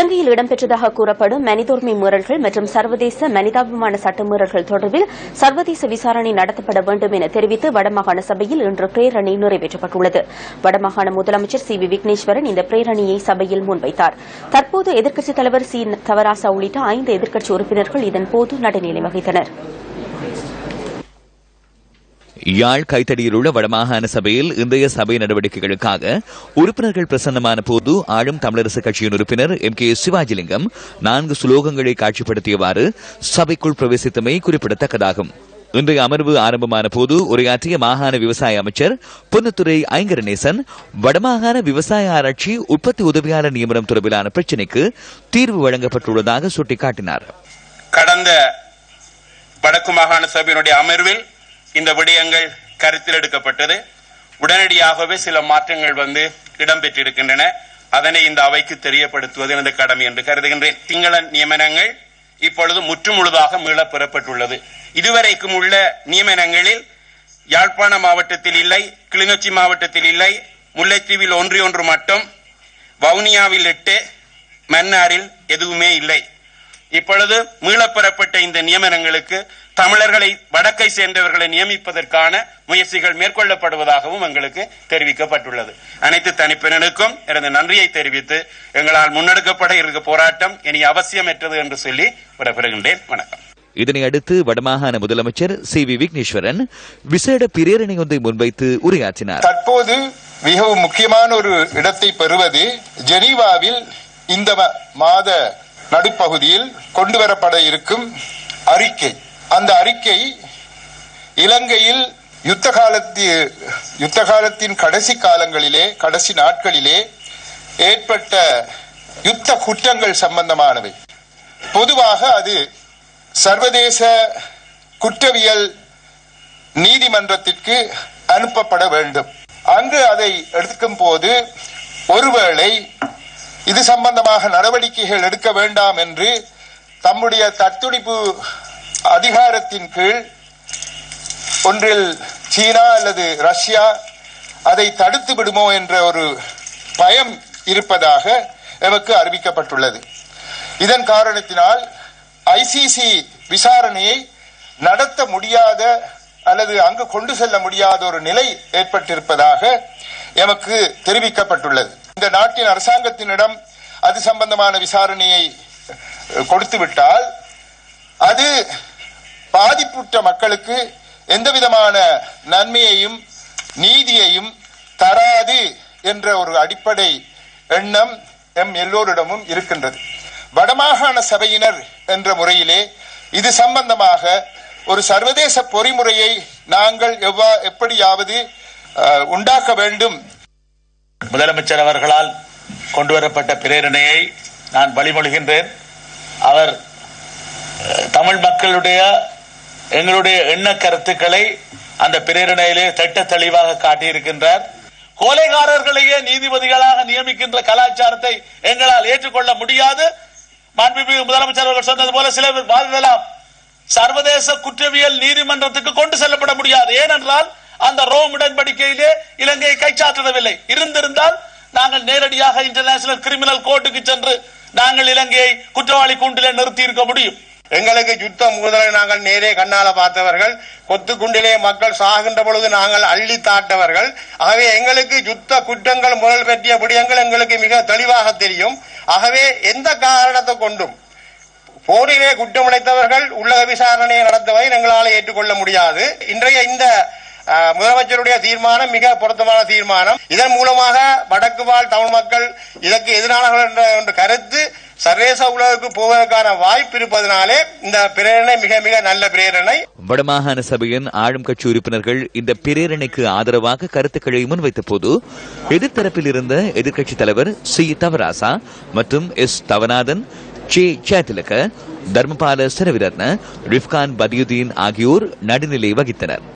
இலங்கையில் இடம்பெற்றதாக கூறப்படும் மனிதுரிமை மீறல்கள் மற்றும் சர்வதேச மனிதாபிமான சட்டமீறல்கள் தொடர்பில் சர்வதேச விசாரணை நடத்தப்பட வேண்டும் என தெரிவித்து வடமாகாண சபையில் இன்று பிரேரணை நிறைவேற்றப்பட்டுள்ளது. வடமாகாண முதலமைச்சர் சி வி விக்னேஸ்வரன் இந்த பிரேரணையை சபையில் முன்வைத்தார். தற்போது எதிர்க்கட்சித் தலைவர் சி தவராசா உள்ளிட்ட ஐந்து எதிர்க்கட்சி உறுப்பினர்கள் இதன்போது நடுநிலை வகித்தனர். யாழ் கைத்தடியில் உள்ள வடமாகாண சபையில் இன்றைய சபை நடவடிக்கைகளுக்காக உறுப்பினர்கள் பிரசன்னமான போது ஆளும் தமிழரசு கட்சியின் உறுப்பினர் எம் கே சிவாஜிலிங்கம் நான்கு சுலோகங்களை காட்சிப்படுத்தியவாறு சபைக்குள் பிரவேசித்தமை குறிப்பிடத்தக்கதாகும். இன்றைய அமர்வு ஆரம்பமான போது உரையாற்றிய மாகாண விவசாய அமைச்சர் பொன்னுத்துறை ஐங்கரநேசன் வடமாகாண விவசாய ஆராய்ச்சி உற்பத்தி உதவியாளர் நியமனம் தொடர்பிலான பிரச்சினைக்கு தீர்வு வழங்கப்பட்டுள்ளதாக சுட்டிக்காட்டினார். கடந்த வடக்கு மாகாண சபையினுடைய அமர்வில் இந்த விடயங்கள் கருத்தில் எடுக்கப்பட்டது. உடனடியாகவே சில மாற்றங்கள் வந்து இடம்பெற்றிருக்கின்றன. அதனை இந்த அவைக்கு தெரியப்படுத்துவது எனது கடமை என்று கருதுகின்றேன். திங்கள நியமனங்கள் இப்பொழுது முற்றுமுழுதாக மீளப் பெறப்பட்டுள்ளது. இதுவரைக்கும் உள்ள நியமனங்களில் யாழ்ப்பாண மாவட்டத்தில் இல்லை கிளிநொச்சி மாவட்டத்தில் இல்லை முல்லைத்தீவில் ஒன்று ஒன்று மட்டும் வவுனியாவில் எட்டு மன்னாரில் எதுவுமே இல்லை. இப்பொழுது மீளப்பெறப்பட்ட இந்த நியமனங்களுக்கு தமிழர்களை வடக்கை சேர்ந்தவர்களை நியமிப்பதற்கான முயற்சிகள் மேற்கொள்ளப்படுவதாகவும் எங்களுக்கு தெரிவிக்கப்பட்டுள்ளது. அனைத்து தனிப்பினருக்கும் எனது நன்றியை தெரிவித்து எங்களால் முன்னெடுக்கப்பட இருக்க போராட்டம் இனி அவசியமற்றது என்று சொல்லி விடைபெறுகின்றேன். வணக்கம். இதனை அடுத்து வடமாகாண முதலமைச்சர் சி வி விக்னேஸ்வரன் விசேட பிரேரணை ஒன்றை முன்வைத்து உரையாற்றினார். தற்போது மிகவும் முக்கியமான ஒரு இடத்தை பெறுவது ஜெனீவாவில் இந்த மாத நடுப்பகுதியில் கொண்டு வரப்பட இருக்கும் அறிக்கை. அந்த அறிக்கை இலங்கையில் யுத்த காலத்து யுத்த காலத்தின் கடைசி காலங்களிலே கடைசி நாட்களிலே ஏற்பட்ட யுத்த குற்றங்கள் சம்பந்தமானவை. பொதுவாக அது சர்வதேச குற்றவியல் நீதிமன்றத்திற்கு அனுப்பப்பட வேண்டும். அங்கு அதை எடுக்கும் போது ஒருவேளை இது சம்பந்தமாக நடவடிக்கைகள் எடுக்க வேண்டாம் என்று தம்முடைய தத்துடிப்பு அதிகாரத்தின் கீழ் ஒன்றில் சீனா அல்லது ரஷ்யா அதை தடுத்து விடுமோ என்ற ஒரு பயம் இருப்பதாக எமக்கு அறிவிக்கப்பட்டுள்ளது. இதன் காரணத்தினால் ஐசிசி விசாரணையை நடத்த முடியாத அல்லது அங்கு கொண்டு செல்ல முடியாத ஒரு நிலை ஏற்பட்டிருப்பதாக எமக்கு தெரிவிக்கப்பட்டுள்ளது. இந்த நாட்டின் அரசாங்கத்தினிடம் அது சம்பந்தமான விசாரணையை கொடுத்துவிட்டால் அது பாதிப்புற்ற மக்களுக்கு எந்த விதமான நன்மையையும் நீதியையும் தராது என்ற ஒரு அடிப்படை எண்ணம் எம் எல்லோரிடமும் இருக்கின்றது. வடமாகாண சபையினர் என்ற முறையிலே இது சம்பந்தமாக ஒரு சர்வதேச பொறிமுறையை நாங்கள் எவ்வா எப்படியாவது உண்டாக்க வேண்டும். முதலமைச்சர் அவர்களால் கொண்டு வரப்பட்ட பிரேரணையை நான் வழிமொழிகின்றேன். அவர் தமிழ் மக்களுடைய எங்களுடைய எண்ண கருத்துக்களை அந்த பிரேரணையிலே திட்ட தெளிவாக காட்டியிருக்கின்றார். கொலைகாரர்களையே நீதிபதிகளாக நியமிக்கின்ற கலாச்சாரத்தை எங்களால் ஏற்றுக்கொள்ள முடியாது. மாண்புமிகு முதலமைச்சர் அவர்கள் சொன்னது போல சிலர் வாதிடலாம் சர்வதேச குற்றவியல் நீதிமன்றத்துக்கு கொண்டு செல்லப்பட முடியாது. ஏனென்றால் அந்த ரோம் உடன்படிக்கையிலே இலங்கையை கைச்சாற்றிடவில்லை இருந்திருந்தால் நாங்கள் நேரடியாக இன்டர்நேஷனல் கிரிமினல் கோர்ட்டுக்கு சென்று நாங்கள் இலங்கையை குற்றவாளி கூண்டிலே நிறுத்தி இருக்க முடியும். எங்களுக்கு யுத்த முதலை நாங்கள் நேரே கண்ணால பார்த்தவர்கள். கொத்துக்குண்டிலே மக்கள் சாகின்ற பொழுது நாங்கள் அள்ளி தாட்டவர்கள். ஆகவே எங்களுக்கு யுத்த குற்றங்கள் முதல் பற்றிய விடயங்கள் எங்களுக்கு மிக தெளிவாக தெரியும். ஆகவே எந்த காரணத்தை கொண்டும் போரிலே குற்றமுடைத்தவர்கள் உள்ளக விசாரணையை நடத்துவதை எங்களால் ஏற்றுக்கொள்ள முடியாது. இன்றைய இந்த முதலமைச்சருடைய தீர்மானம் மிக பொருத்தமான தீர்மானம். இதன் மூலமாக வடக்கு வாழ் தமிழ் மக்கள் இதற்கு எதிரானவர்கள் என்ற என்ற கருத்து சர்வேச உலகுக்கு போவதற்கான வாய்ப்பு இருப்பதனாலே இந்த பிரேரணை மிக மிக நல்ல பிரேரணை. வடமாகாண சபையின் ஆளும் கட்சி உறுப்பினர்கள் இந்த பிரேரணைக்கு ஆதரவாக கருத்துக்களை முன்வைத்த போது எதிர்த்தரப்பில் இருந்த எதிர்க்கட்சி தலைவர் சி. தவராசா மற்றும் எஸ். தவநாதன் சே சேத்திலக தர்மபால சிறவிரத்ன ரிஃப்கான் பதியுதீன் ஆகியோர் நடுநிலை வகித்தனர்.